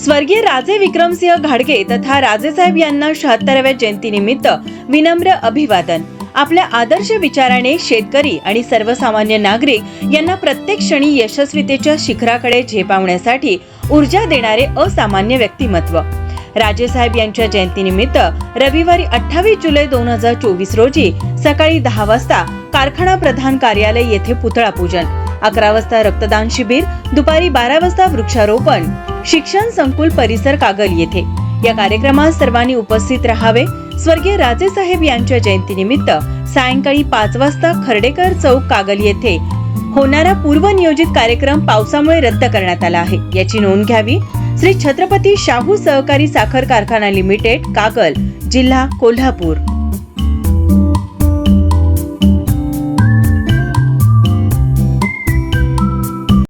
स्वर्गीय राजे विक्रमसिंह घाडगे तथा राजेसाहेब यांना शहात्तराव्या जयंतीनिमित्त विनम्र अभिवादन. आपल्या आदर्श विचाराने शेतकरी आणि सर्वसामान्य नागरिक यांना प्रत्येक क्षणी यशस्वीतेच्या शिखराकडे झेपावण्यासाठी ऊर्जा देणारे असामान्य व्यक्तिमत्व. राजेसाहेब यांच्या जयंतीनिमित्त रविवारी अठ्ठावीस जुलै दोन हजार चोवीस रोजी सकाळी दहा वाजता कारखाना प्रधान कार्यालय येथे पुतळा पूजन. अकरा वाजता रक्तदान शिबिर दुपारी बारा वाजता वृक्षारोपण शिक्षण संकुल परिसर कागल येथे. या कार्यक्रमात सर्वांनी उपस्थित राहावे. स्वर्गीय राजेसाहेब यांच्या जयंतीनिमित्त सायंकाळी पाच वाजता खर्डेकर चौक कागल येथे होणारा पूर्वनियोजित कार्यक्रम पावसामुळे रद्द करण्यात आला आहे. याची नोंद घ्यावी. श्री छत्रपती शाहू सहकारी साखर कारखाना लिमिटेड कागल जिल्हा कोल्हापूर.